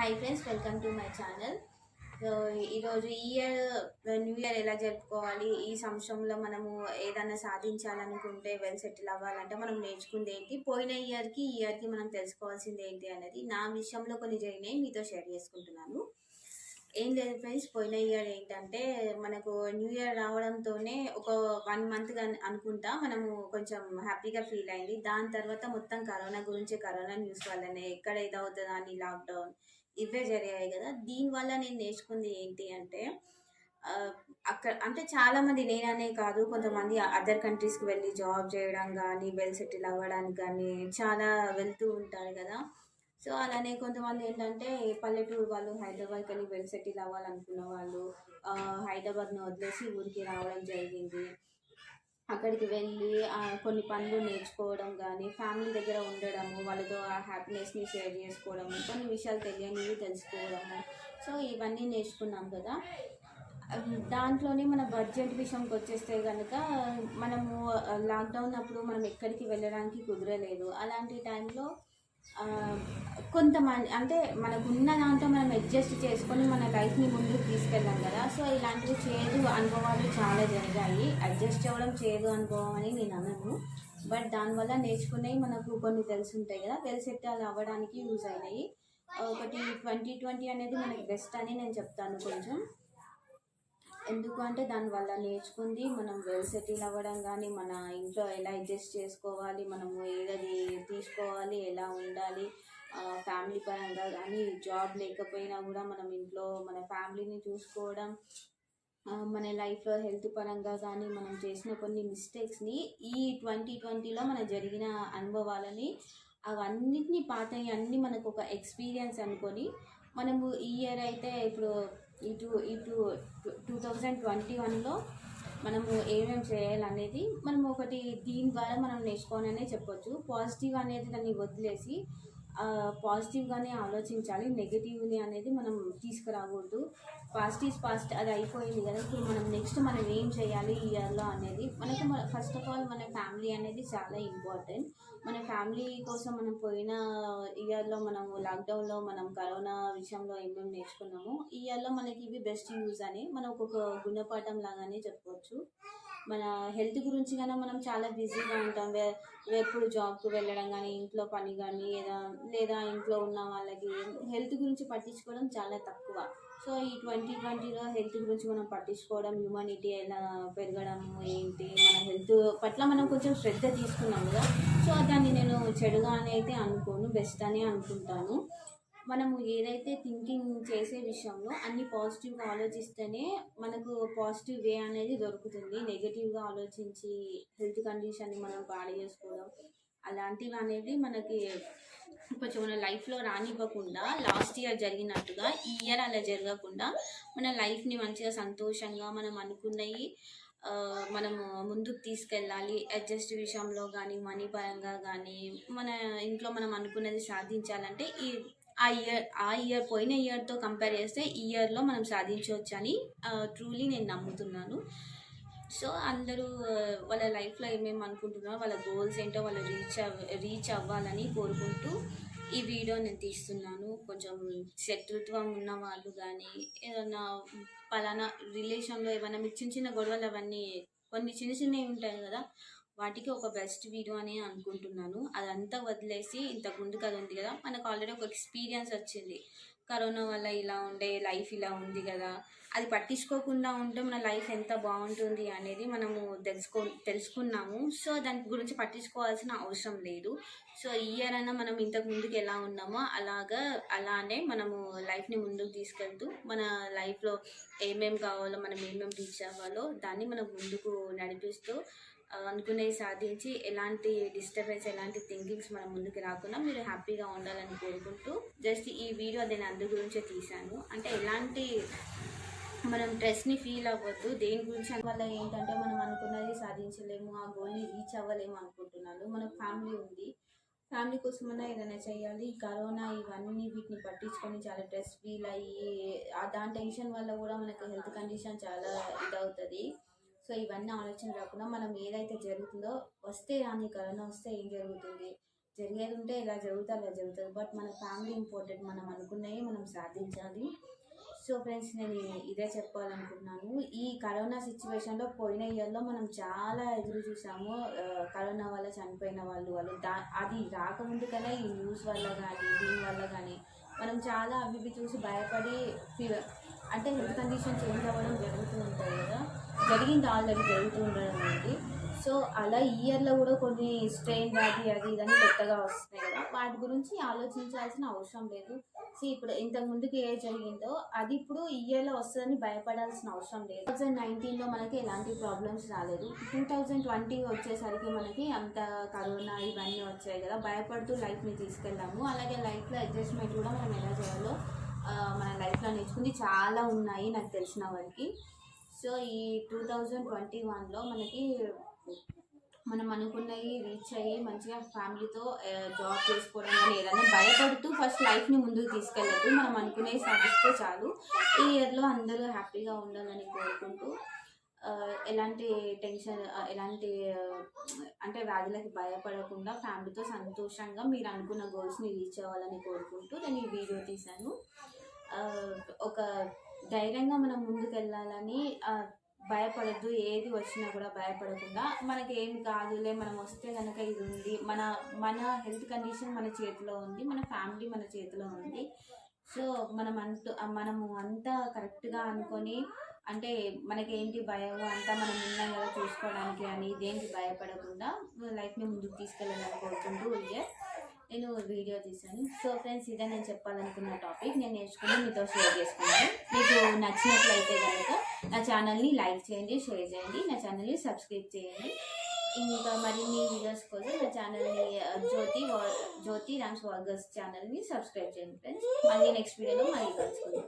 Hi friends welcome to my channel ఈరోజు ఈ year new year ఎలా జరుపుకోవాలి? ఈ సంవత్సరంలో మనము ఏదైనా సాధించాలనుకుంటే వెల్ సెటిల్ అవ్వాలంటే మనం నేర్చుకుంది ఏంటి? పోయిన ఇయర్కి ఈ ఇయర్కి మనం తెలుసుకోవాల్సింది ఏంటి అనేది నా విషయంలో కొన్ని జరిగినాయి మీతో షేర్ చేసుకుంటున్నాను. ఏం లేదు ఫ్రెండ్స్ పోయిన ఇయర్ ఏంటంటే మనకు న్యూ ఇయర్ రావడంతోనే ఒక వన్ మంత్ అనుకుంటా మనము కొంచెం హ్యాపీగా ఫీల్ అయింది. దాని తర్వాత మొత్తం కరోనా గురించి కరోనా న్యూస్ వల్లనే ఎక్కడ ఇదవుతుందా అని లాక్డౌన్ ఇవే జరిగాయి కదా. దీనివల్ల నేను నేర్చుకుంది ఏంటి అంటే అక్కడ అంటే చాలా మంది నేననే కాదు కొంతమంది అదర్ కంట్రీస్కి వెళ్ళి జాబ్ చేయడం కానీ వెల్ సెటిల్ అవ్వడానికి కానీ చాలా వెళ్తూ ఉంటారు కదా. సో అలానే కొంతమంది ఏంటంటే పల్లెటూరు వాళ్ళు హైదరాబాద్కి వెళ్ళి వెల్ సెటిల్ అవ్వాలనుకున్న వాళ్ళు హైదరాబాద్ను వదిలేసి ఊరికి రావడం జరిగింది. అక్కడికి వెళ్ళి కొన్ని పనులు నేర్చుకోవడం కానీ ఫ్యామిలీ దగ్గర ఉండడము వాళ్ళతో ఆ హ్యాపీనెస్ని షేర్ చేసుకోవడము కొన్ని విషయాలు తెలియనివి తెలుసుకోవడము. సో ఇవన్నీ నేర్చుకున్నాం కదా. దాంట్లోనే మన బడ్జెట్ విషయంకి వచ్చేస్తే కనుక మనము లాక్డౌన్ అప్పుడు మనం ఎక్కడికి వెళ్ళడానికి కుదరలేదు. అలాంటి టైంలో కొంతమంది అంటే మనకున్న దాంతో మనం అడ్జస్ట్ చేసుకొని మన లైఫ్ని ముందుకు తీసుకెళ్ళాం కదా. సో ఇలాంటివి చేదు అనుభవాలు చాలా జరిగాయి. అడ్జస్ట్ అవ్వడం చేదు అనుభవం అని నేను అనను. బట్ దానివల్ల నేర్చుకునేవి మనకు కొన్ని తెలుసుంటాయి కదా. వెల్ అవ్వడానికి యూజ్ అయినాయి. ఒకటి ట్వంటీ ట్వంటీ అనేది మనకి బెస్ట్ అని నేను చెప్తాను కొంచెం. ఎందుకు అంటే దానివల్ల నేర్చుకుంది మనం వెల్ సెటిల్ అవ్వడం కానీ మన ఇంట్లో ఎలా అడ్జస్ట్ చేసుకోవాలి మనము ఏదది తీసుకోవాలి ఎలా ఉండాలి ఫ్యామిలీ పరంగా కానీ జాబ్ లేకపోయినా కూడా మనం ఇంట్లో మన ఫ్యామిలీని చూసుకోవడం మన లైఫ్లో హెల్త్ పరంగా కానీ మనం చేసిన కొన్ని మిస్టేక్స్ని ఈ ట్వంటీ ట్వంటీలో మన జరిగిన అనుభవాలని అవన్నిటిని పాత అన్నీ మనకు ఒక ఎక్స్పీరియన్స్ అనుకొని మనము ఈ ఇయర్ అయితే ఇప్పుడు ఇటు ఇటు టూ థౌజండ్ ట్వంటీ వన్లో మనము ఏమేమి చేయాలనేది మనం ఒకటి దీని ద్వారా మనం నేర్చుకోవాలనే చెప్పొచ్చు. పాజిటివ్ అనేది దాన్ని వదిలేసి పాజిటివ్గానే ఆలోచించాలి నెగిటివ్ని అనేది మనం తీసుకురాకూడదు. పాస్ట్ ఈజ్ పాస్ట్ అది అయిపోయింది కదా. ఇప్పుడు మనం నెక్స్ట్ మనం ఏం చేయాలి ఈ ఇయర్లో అనేది మనకు ఫస్ట్ ఆఫ్ ఆల్ మన ఫ్యామిలీ అనేది చాలా ఇంపార్టెంట్ మన ఫ్యామిలీ కోసం మనం పోయిన ఇయర్లో మనం లాక్డౌన్లో మనం కరోనా విషయంలో ఏమేమి నేర్చుకున్నామో ఈ ఇయర్లో మనకి ఇవి బెస్ట్ యూజ్ అని మనం ఒక్కొక్క గుణపాఠం లాగానే చెప్పవచ్చు మన హెల్త్ గురించి కానీ మనం చాలా బిజీగా ఉంటాం. ఎప్పుడు జాబ్కి వెళ్ళడం కానీ ఇంట్లో పని కానీ లేదా లేదా ఇంట్లో ఉన్న వాళ్ళకి హెల్త్ గురించి పట్టించుకోవడం చాలా తక్కువ. సో ఈ ట్వంటీ ట్వంటీలో హెల్త్ గురించి మనం పట్టించుకోవడం హ్యూమానిటీ ఎలా పెరగడం ఏంటి మన హెల్త్ పట్ల మనం కొంచెం శ్రద్ధ తీసుకున్నాం కదా. సో దాన్ని నేను చెడుగా అని అయితే అనుకోను బెస్ట్ అని అనుకుంటాను. మనము ఏదైతే థింకింగ్ చేసే విషయంలో అన్ని పాజిటివ్గా ఆలోచిస్తేనే మనకు పాజిటివ్ వే అనేది దొరుకుతుంది. నెగిటివ్గా ఆలోచించి హెల్త్ కండిషన్ని మనం పాడు చేసుకోవడం అలాంటివి అనేది మనకి కొంచెం మన లైఫ్లో రానివ్వకుండా లాస్ట్ ఇయర్ జరిగినట్టుగా ఈ ఇయర్ అలా జరగకుండా మన లైఫ్ని మంచిగా సంతోషంగా మనం అనుకున్నవి మనము ముందుకు తీసుకెళ్ళాలి. అడ్జస్ట్ విషయంలో కానీ మనీ పరంగా కానీ మన ఇంట్లో మనం అనుకున్నది సాధించాలంటే ఈ ఆ ఇయర్ ఆ ఇయర్ పోయిన ఇయర్తో కంపేర్ చేస్తే ఈ ఇయర్లో మనం సాధించవచ్చు అని ట్రూలీ నేను నమ్ముతున్నాను. సో అందరూ వాళ్ళ లైఫ్లో ఏమేమి అనుకుంటున్నారో వాళ్ళ గోల్స్ ఏంటో వాళ్ళు రీచ్ అవ్ రీచ్ అవ్వాలని కోరుకుంటూ ఈ వీడియో నేను తీస్తున్నాను. కొంచెం శత్రుత్వం ఉన్న వాళ్ళు కానీ ఏదైనా పలానా రిలేషన్లో ఏమైనా మీకు చిన్న చిన్న గొడవలు అవన్నీ కొన్ని చిన్న చిన్నవి ఉంటాయి కదా వాటికి ఒక బెస్ట్ వీడియో అని అనుకుంటున్నాను. అదంతా వదిలేసి ఇంతకు కదా అది ఉంది కదా మనకు ఆల్రెడీ ఒక ఎక్స్పీరియన్స్ వచ్చింది. కరోనా వల్ల ఇలా ఉండే లైఫ్ ఇలా ఉంది కదా. అది పట్టించుకోకుండా ఉంటే మన లైఫ్ ఎంత బాగుంటుంది అనేది మనము తెలుసుకో తెలుసుకున్నాము. సో దాని గురించి పట్టించుకోవాల్సిన అవసరం లేదు. సో ఇయర్ అయినా మనం ఇంతకు ముందుకు ఎలా ఉన్నామో అలాగా అలానే మనము లైఫ్ని ముందుకు తీసుకెళ్తూ మన లైఫ్లో ఏమేం కావాలో మనం ఏమేమి రీచ్ అవ్వాలో దాన్ని మనం ముందుకు నడిపిస్తూ అనుకునేవి సాధించి ఎలాంటి డిస్టర్బెన్స్ ఎలాంటి థింకింగ్స్ మనం ముందుకు రాకుండా మీరు హ్యాపీగా ఉండాలని కోరుకుంటూ జస్ట్ ఈ వీడియో నేను అందు గురించే తీశాను. అంటే ఎలాంటి మనం స్ట్రెస్ని ఫీల్ అవ్వద్దు దేని గురించి వల్ల ఏంటంటే మనం అనుకున్నది సాధించలేము ఆ గోల్ని రీచ్ అవ్వలేము అనుకుంటున్నాను. మనకు ఫ్యామిలీ ఉంది. ఫ్యామిలీ కోసమైనా ఏదైనా చేయాలి. కరోనా ఇవన్నీ వీటిని పట్టించుకొని చాలా స్ట్రెస్ ఫీల్ అయ్యి దాని టెన్షన్ వల్ల కూడా మనకు హెల్త్ కండిషన్ చాలా ఇదవుతుంది. సో ఇవన్నీ ఆలోచన రాకుండా మనం ఏదైతే జరుగుతుందో వస్తే రాని కరోనా వస్తే ఏం జరుగుతుంది? జరిగేది ఉంటే ఇలా జరుగుతా అలా జరుగుతుంది బట్ మన ఫ్యామిలీ ఇంపార్టెంట్ మనం అనుకున్నవి మనం సాధించాలి. సో ఫ్రెండ్స్ నేను ఇదే చెప్పాలనుకున్నాను ఈ కరోనా సిచ్యువేషన్లో పోయిన ఇయర్లో మనం చాలా ఎదురు చూసాము. కరోనా వల్ల చనిపోయిన వాళ్ళు వాళ్ళు దా అది రాకముందు కన్నా ఈ న్యూస్ వల్ల కానీ దీని వల్ల కానీ మనం చాలా అవి చూసి భయపడి ఫీవర్ అంటే హెల్త్ కండిషన్ చేంజ్ అవ్వడం జరుగుతూ ఉంటుంది కదా. జరిగింది ఆల్రెడీ జరుగుతూ ఉండడం అనేది సో అలా ఇయర్లో కూడా కొన్ని స్ట్రెయిన్ వ్యాధి అది ఇదని కొత్తగా వస్తున్నాయి కదా. వాటి గురించి ఆలోచించాల్సిన అవసరం లేదు. సో ఇప్పుడు ఇంతకు ముందుకు ఏ జరిగిందో అది ఇప్పుడు ఇయర్లో వస్తుందని భయపడాల్సిన అవసరం లేదు. టూ థౌజండ్ నైన్టీన్లో మనకి ఎలాంటి ప్రాబ్లమ్స్ రాలేదు. టూ థౌజండ్ ట్వంటీ వచ్చేసరికి మనకి అంత కరోనా ఇవన్నీ వచ్చాయి కదా. భయపడుతూ లైఫ్ని తీసుకెళ్ళాము అలాగే లైఫ్లో అడ్జస్ట్మెంట్ కూడా మనం ఎలా చేయాలో మన లైఫ్లో నేర్చుకుంది చాలా ఉన్నాయి నాకు తెలిసిన వారికి. సో ఈ టూ థౌజండ్ ట్వంటీ వన్లో మనకి మనం అనుకున్నవి రీచ్ అయ్యి మంచిగా ఫ్యామిలీతో జాబ్ చేసుకోవడం కానీ ఏదైనా భయపడుతూ ఫస్ట్ లైఫ్ని ముందుకు తీసుకెళ్ళద్దు. మనం అనుకునేవి సాధిస్తే చాలు. ఈ ఇయర్లో అందరూ హ్యాపీగా ఉండాలని కోరుకుంటూ ఎలాంటి టెన్షన్ ఎలాంటి అంటే వ్యాధులకి భయపడకుండా ఫ్యామిలీతో సంతోషంగా మీరు అనుకున్న గోల్స్ని రీచ్ అవ్వాలని కోరుకుంటూ నేను ఈ వీడియో తీశాను. ఒక ధైర్యంగా మనం ముందుకు వెళ్ళాలని భయపడద్దు. ఏది వచ్చినా కూడా భయపడకుండా మనకి ఏం కాదులే మనం వస్తే కనుక ఇది ఉంది. మన మన హెల్త్ కండిషన్ మన చేతిలో ఉంది మన ఫ్యామిలీ మన చేతిలో ఉంది. సో మనం అంత మనము అంతా కరెక్ట్గా అనుకొని అంటే మనకి ఏంటి భయం అంతా మనం ఉన్నాం కదా చూసుకోవడానికి అని ఇదేంటి భయపడకుండా లైఫ్ని ముందుకు తీసుకెళ్ళాలని కోరుకుంటూ ఇయర్ నేను వీడియో తీశాను. సో ఫ్రెండ్స్ ఇదే నేను చెప్పాలనుకున్న టాపిక్ నేను నేర్చుకుని మీతో షేర్ చేసుకున్నాను మీకు నచ్చినట్లయితే కనుక నా ఛానల్ని లైక్ చేయండి షేర్ చేయండి నా ఛానల్ని సబ్స్క్రైబ్ చేయండి. ఇంకా మరిన్ని వీడియోస్ కోసం నా ఛానల్ని జ్యోతి జ్యోతి రామ్స్ వాగర్స్ ఛానల్ని సబ్స్క్రైబ్ చేయండి ఫ్రెండ్స్ మళ్ళీ నెక్స్ట్ వీడియోలో మళ్ళీ కలుసుకుందాం.